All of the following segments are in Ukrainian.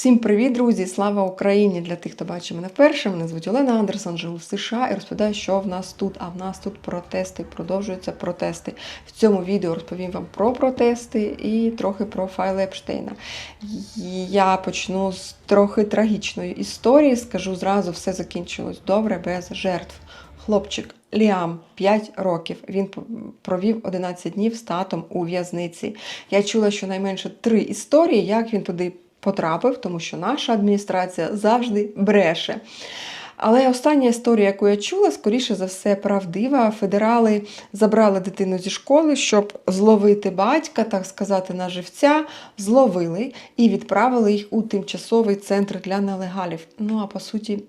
Всім привіт, друзі! Слава Україні! Для тих, хто бачить мене вперше. Мене звуть Олена Андерсон, живу в США і розповідаю, що в нас тут. А в нас тут протести, продовжуються протести. В цьому відео розповім вам про протести і трохи про файли Епштейна. Я почну з трохи трагічної історії. Скажу зразу, все закінчилось добре, без жертв. Хлопчик Ліам 5 років. Він провів 11 днів з татом у в'язниці. Я чула щонайменше три історії, як він туди потрапив, тому що наша адміністрація завжди бреше. Але остання історія, яку я чула, скоріше за все, правдива. Федерали забрали дитину зі школи, щоб зловити батька, так сказати, на живця, зловили і відправили їх у тимчасовий центр для нелегалів. Ну а по суті,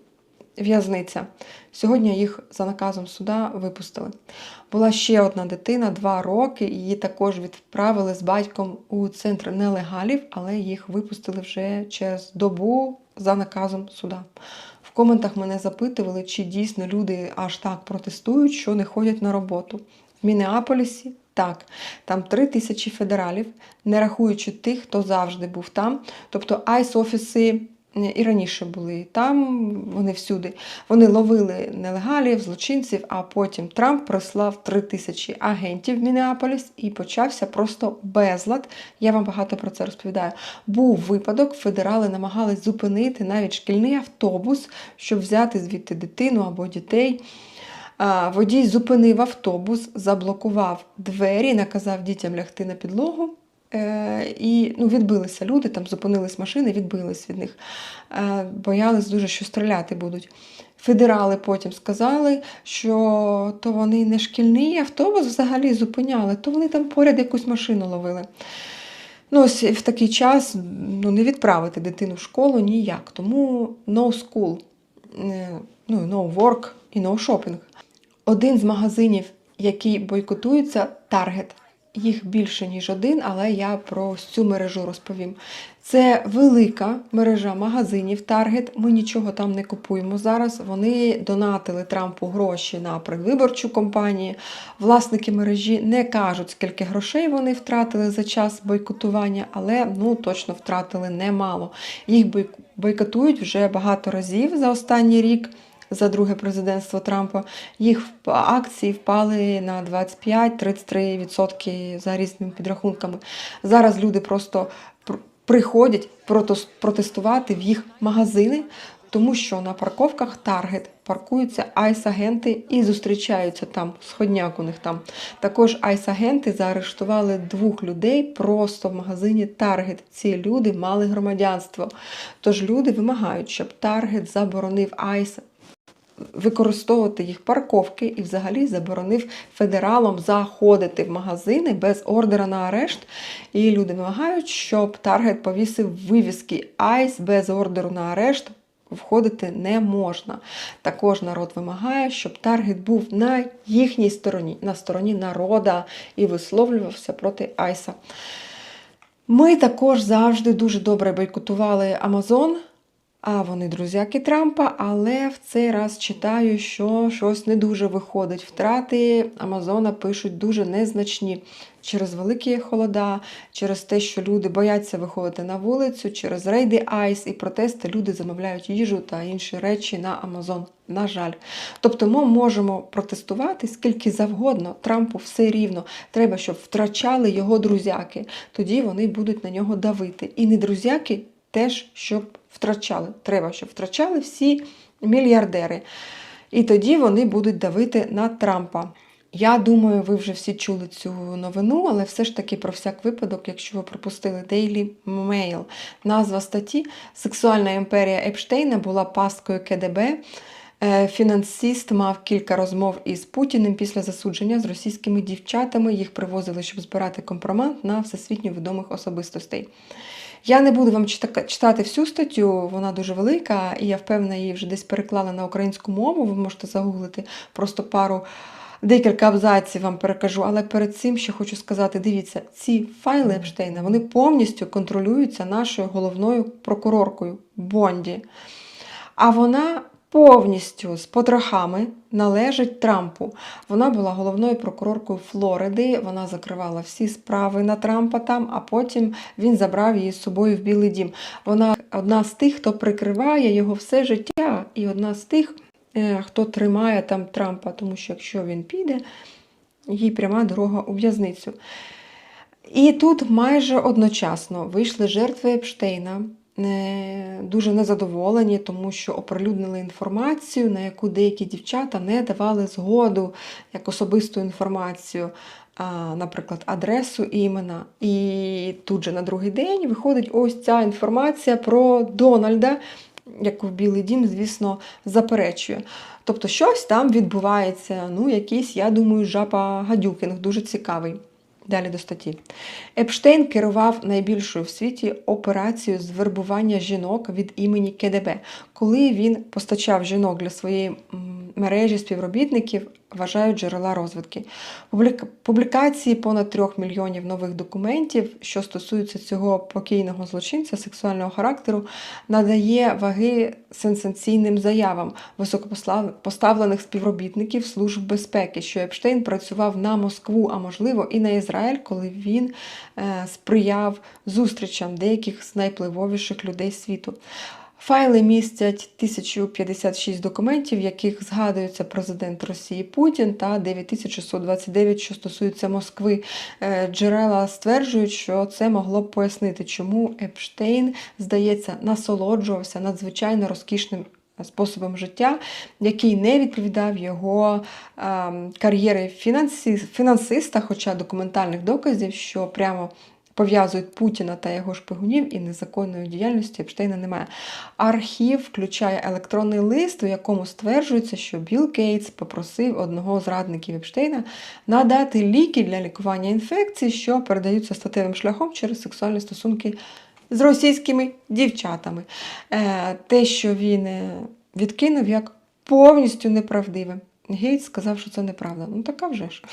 в'язниця. Сьогодні їх за наказом суда випустили. Була ще одна дитина, два роки, її також відправили з батьком у центр нелегалів, але їх випустили вже через добу за наказом суда. В коментах мене запитували, чи дійсно люди аж так протестують, що не ходять на роботу. В Мінеаполісі так, там три тисячі федералів, не рахуючи тих, хто завжди був там. Тобто айс-офіси і раніше були там, вони всюди. Вони ловили нелегалів, злочинців, а потім Трамп прислав три тисячі агентів в Мінеаполіс і почався просто безлад. Я вам багато про це розповідаю. Був випадок, федерали намагались зупинити навіть шкільний автобус, щоб взяти звідти дитину або дітей. Водій зупинив автобус, заблокував двері, наказав дітям лягти на підлогу. Е, і ну, відбилися люди, там зупинились машини, відбились від них. Е, боялись дуже, що стріляти будуть. Федерали потім сказали, що то вони не шкільний автобус взагалі зупиняли, то вони там поряд якусь машину ловили. Ну, ось В такий час ну, не відправити дитину в школу ніяк. Тому no school, е, ну, no work і no shopping. Один з магазинів, який бойкотується, Target. Їх більше, ніж один, але я про цю мережу розповім. Це велика мережа магазинів Target. Ми нічого там не купуємо зараз. Вони донатили Трампу гроші на предвиборчу кампанію. Власники мережі не кажуть, скільки грошей вони втратили за час бойкотування, але ну точно втратили немало. Їх бойкотують вже багато разів за останній рік за друге президентство Трампа, їх акції впали на 25-33% за різними підрахунками. Зараз люди просто приходять протестувати в їх магазини. Тому що на парковках Target паркуються айс-агенти і зустрічаються там, сходняк у них там. Також айс-агенти заарештували двох людей просто в магазині Target. Ці люди мали громадянство. Тож люди вимагають, щоб Target заборонив айс використовувати їх парковки і взагалі заборонив федералам заходити в магазини без ордера на арешт. І люди вимагають, щоб Таргет повісив вивіски Айс без ордеру на арешт. Входити не можна. Також народ вимагає, щоб Таргет був на їхній стороні, на стороні народа і висловлювався проти Айса. Ми також завжди дуже добре бойкотували Амазон. А вони друзяки Трампа, але в цей раз читаю, що щось не дуже виходить. Втрати Амазона пишуть дуже незначні через великі холода, через те, що люди бояться виходити на вулицю, через рейди Айс і протести люди замовляють їжу та інші речі на Амазон. На жаль. Тобто ми можемо протестувати скільки завгодно. Трампу все рівно. Треба, щоб втрачали його друзяки. Тоді вони будуть на нього давити. І не друзяки теж, щоб втрачали. Треба, щоб втрачали всі мільярдери. І тоді вони будуть давити на Трампа. Я думаю, ви вже всі чули цю новину, але все ж таки про всяк випадок, якщо ви пропустили Daily Mail. Назва статті Сексуальна імперія Епштейна була пасткою КДБ. Е, фінансист мав кілька розмов із Путіним після засудження з російськими дівчатами. Їх привозили, щоб збирати компромат на всесвітньо відомих особистостей. Я не буду вам читати всю статтю, вона дуже велика, і я впевнена, її вже десь переклала на українську мову. Ви можете загуглити просто пару. Декілька абзаців вам перекажу, але перед цим ще хочу сказати: дивіться, ці файли Епштейна вони повністю контролюються нашою головною прокуроркою Бонді. А вона повністю з потрохами належить Трампу. Вона була головною прокуроркою Флориди. Вона закривала всі справи на Трампа там, а потім він забрав її з собою в Білий Дім. Вона одна з тих, хто прикриває його все життя, і одна з тих, е, хто тримає там Трампа, тому що якщо він піде, їй пряма дорога у в'язницю. І тут майже одночасно вийшли жертви Епштейна, дуже незадоволені, тому що оприлюднили інформацію, на яку деякі дівчата не давали згоду як особисту інформацію, наприклад, адресу і імена. І тут же на другий день виходить ось ця інформація про Дональда, яку Білий Дім, звісно, заперечує. Тобто щось там відбувається, ну, якийсь, я думаю, жапа гадюкінг, дуже цікавий. Далі до статті. Епштейн керував найбільшою в світі операцією з вербування жінок від імені КДБ, коли він постачав жінок для своєї мережі співробітників, вважають джерела. Публіка- Публікації понад трьох мільйонів нових документів, що стосуються цього покійного злочинця сексуального характеру, надає ваги сенсаційним заявам високопоставлених співробітників Служб безпеки, що Епштейн працював на Москву, а можливо і на Ізраїль, коли він е, сприяв зустрічам деяких з найвпливовіших людей світу. Файли містять 1056 документів, в яких згадується президент Росії Путін та 9629, що стосується Москви. Е, Джерела стверджують, що це могло б пояснити, чому Епштейн, здається, насолоджувався надзвичайно розкішним способом життя, який не відповідав його ем, кар'єри фінансиста, хоча документальних доказів, що прямо пов'язують Путіна та його шпигунів і незаконної діяльності Епштейна немає. Архів включає електронний лист, у якому стверджується, що Білл Гейтс попросив одного з радників Епштейна надати ліки для лікування інфекцій, що передаються статевим шляхом через сексуальні стосунки з російськими дівчатами. Е, Те, що він е, відкинув як повністю неправдиве. Гейтс сказав, що це неправда. Ну така вже ж.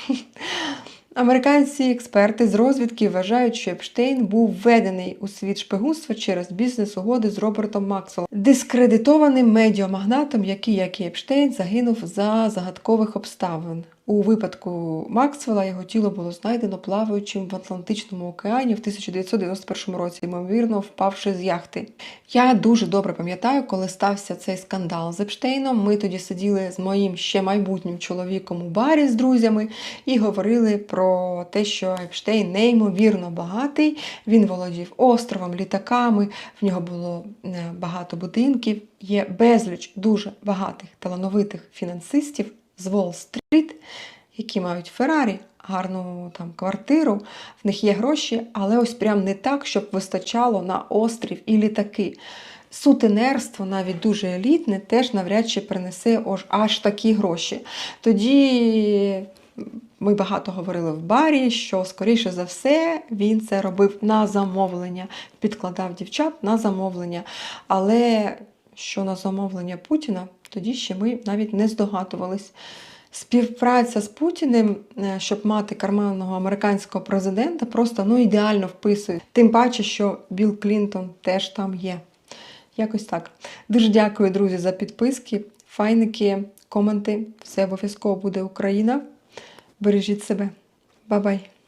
Американські експерти з розвідки вважають, що Епштейн був введений у світ шпигунства через бізнес-угоди з Робертом Максвеллом, дискредитованим медіамагнатом, який, як і Епштейн, загинув за загадкових обставин. У випадку Максвелла його тіло було знайдено плаваючим в Атлантичному океані в 1991 році, ймовірно, впавши з яхти. Я дуже добре пам'ятаю, коли стався цей скандал з Епштейном. Ми тоді сиділи з моїм ще майбутнім чоловіком у барі з друзями і говорили про те, що Епштейн неймовірно багатий. Він володів островом, літаками, в нього було е, багато будинків. Є безліч дуже багатих талановитих фінансистів з Уолл-стріт, які мають Феррарі, гарну там квартиру, в них є гроші, але ось прям не так, щоб вистачало на острів і літаки. Сутенерство, навіть дуже елітне, теж навряд чи принесе аж, такі гроші. Тоді ми багато говорили в барі, що, скоріше за все, він це робив на замовлення, підкладав дівчат на замовлення. Але що на замовлення Путіна, тоді ще ми навіть не здогадувались. Співпраця з Путіним, е, щоб мати карманного американського президента, просто ну, ідеально вписує. Тим паче, що Білл Клінтон теж там є. Якось так. Дуже дякую, друзі, за підписки, файники, коменти. Все обов'язково буде Україна. Бережіть себе. Бай-бай!